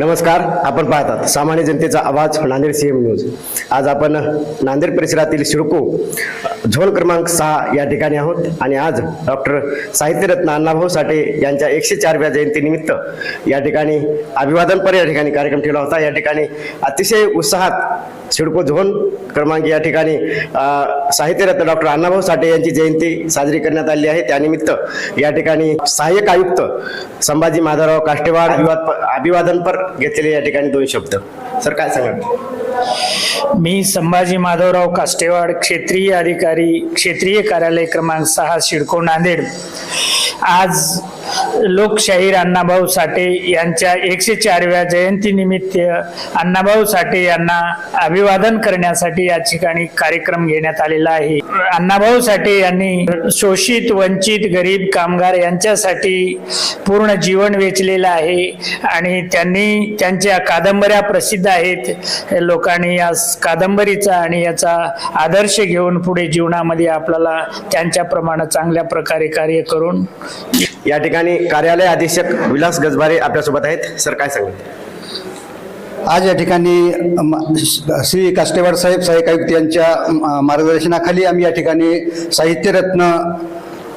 नमस्कार आपण पाहतात सामान्य जनतेचा आवाज नांदेड सीएम न्यूज आज आपण नांदेड परिसरातील शिडको झोन क्रमांक सहा या ठिकाणी आहोत. आणि आज डॉक्टर साहित्यरत्न अण्णाभाऊ साठे यांच्या एकशे चारव्या जयंतीनिमित्त या ठिकाणी अभिवादनपर या ठिकाणी कार्यक्रम ठेवला होता. या ठिकाणी अतिशय उत्साहात सिडको झोन क्रमांक या ठिकाणी साहित्यरत्न डॉक्टर अण्णाभाऊ साठे यांची जयंती साजरी करण्यात आली आहे. त्यानिमित्त या ठिकाणी सहाय्यक आयुक्त संभाजी माधवराव काष्टेवाड अभिवाद अभिवादनपर घेतलेले या ठिकाणी दोन शब्द. सर काय सांगा मी संभाजी माधवराव कास्टेवाड क्षेत्रीय अधिकारी क्षेत्रीय कार्यालय क्रमांक सहा शिडको नांदेड. आज लोकशाहीर अण्णाभाऊ साठे यांच्या एकशे चारव्या जयंतीनिमित्त अण्णाभाऊ साठे यांना अभिवादन करण्यासाठी या ठिकाणी कार्यक्रम घेण्यात आलेला आहे. अण्णाभाऊ साठे यांनी शोषित वंचित गरीब कामगार यांच्यासाठी पूर्ण जीवन वेचलेलं आहे आणि त्यांनी त्यांच्या कादंबऱ्या प्रसिद्ध आहेत. लोकांनी या कादंबरीचा आणि याचा आदर्श घेऊन पुढे जीवनामध्ये आपल्याला त्यांच्याप्रमाणे चांगल्या प्रकारे कार्य करून या ठिकाणी कार्यालय अधीक्षक विलास गजबारे आपल्यासोबत आहेत. सर काय सांगा आज या ठिकाणी श्री काष्टेवाड साहेब सहाय्यक आयुक्त यांच्या मार्गदर्शनाखाली आम्ही या ठिकाणी साहित्यरत्न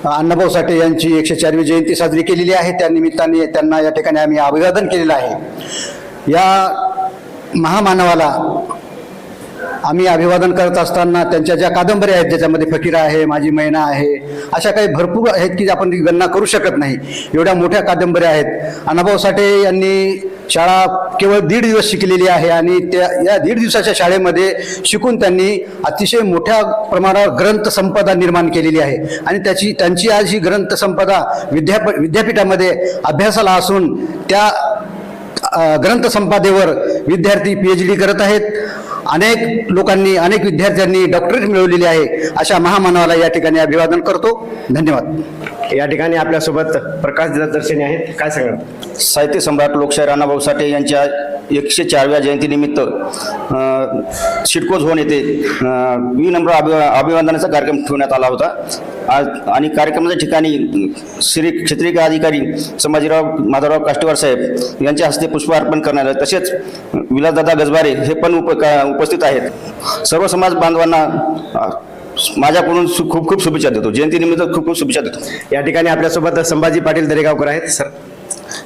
अण्णाभाऊ साठे यांची एकशे चारवी जयंती साजरी केलेली आहे. त्या निमित्ताने त्यांना या ठिकाणी आम्ही अभिवादन केलेलं आहे. या महामानवाला आम्ही अभिवादन करत असताना त्यांच्या ज्या कादंबऱ्या आहेत ज्याच्यामध्ये फकीरा आहे माझी मैना आहे अशा काही भरपूर आहेत की आपण ती गणना करू शकत नाही. एवढ्या मोठ्या कादंबऱ्या आहेत. अण्णाभाऊ साठे यांनी शाळा केवळ दीड दिवस शिकलेली आहे आणि त्या या दीड दिवसाच्या शाळेमध्ये शिकून त्यांनी अतिशय मोठ्या प्रमाणावर ग्रंथसंपदा निर्माण केलेली आहे. आणि त्याची त्यांची आज ही ग्रंथसंपदा विद्याप विद्यापीठामध्ये अभ्यासाला असून त्या ग्रंथसंपादेवर विद्यार्थी पी एच डी करत आहेत. अनेक लोकांनी अनेक विद्यार्थ्यांनी डॉक्टरेट मिळवलेली आहे. अशा महामानवाला या ठिकाणी अभिवादन करतो. धन्यवाद. या ठिकाणी आपल्यासोबत प्रकाश दर्शनी आहेत. काय सांगा साहित्य सम्राट लोकशाहीर अण्णाभाऊ साठे यांच्या एकशे चारव्या जयंतीनिमित्त सिडको झोन येथे अ, विनम्र अभि अभिवादनाचा कार्यक्रम ठेवण्यात आला होता. आज आणि कार्यक्रमाच्या ठिकाणी श्री क्षेत्रीय अधिकारी संभाजीराव माधवराव काष्टेवार साहेब यांच्या हस्ते पुष्पार्पण करण्यात आले. तसेच विलासदादा गजबारे हे पण उप का- उपस्थित आहेत. सर्व समाज बांधवांना माझ्याकडून सु- खूप खूप शुभेच्छा देतो. जयंतीनिमित्त खूप खूप शुभेच्छा देतो. या ठिकाणी आपल्यासोबत संभाजी पाटील दरेगावकर आहेत सर.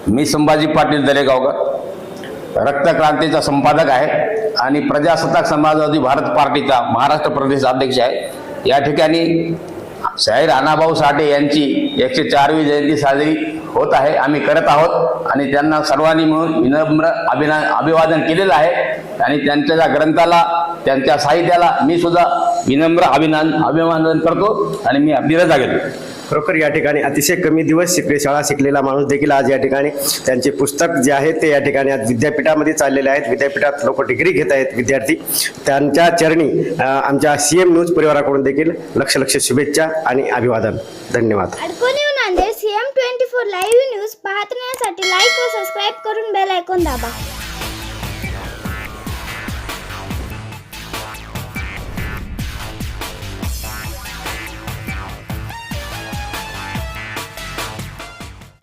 मी संभाजी पाटील दरेगावकर रक्तक्रांतीचा संपादक आहे आणि प्रजासत्ताक समाजवादी भारत पार्टीचा महाराष्ट्र प्रदेश अध्यक्ष आहे. या ठिकाणी शाहीर अण्णाभाऊ साठे यांची एकशे चारवी जयंती साजरी होत आहे. आम्ही करत आहोत आणि त्यांना सर्वांनी मिळून विनम्र अभिना अभिवादन केलेलं आहे. आणि त्यांच्या ज्या ग्रंथाला त्यांच्या साहित्याला मी सुद्धा विनम्र अभिनंदन अभिवादन करतो आणि मी आपली रजा घेतो खरोखर या ठिकाणी अतिशय कमी दिवस शिकले शाळा शिकलेला माणूस देखील आज या ठिकाणी त्यांचे पुस्तक जे आहे ते या ठिकाणी आज विद्यापीठामध्ये चाललेले आहेत. विद्यापीठात लोक डिग्री घेत आहेत विद्यार्थी. त्यांच्या चरणी आमच्या सीएम न्यूज परिवाराकडून देखील लक्ष लक्ष शुभेच्छा आणि अभिवादन. धन्यवाद अडकून येऊ Nanded CM twenty four live news पाहण्यासाठी लाईक व सबस्क्राईब करून बेल ऐकून दाबा.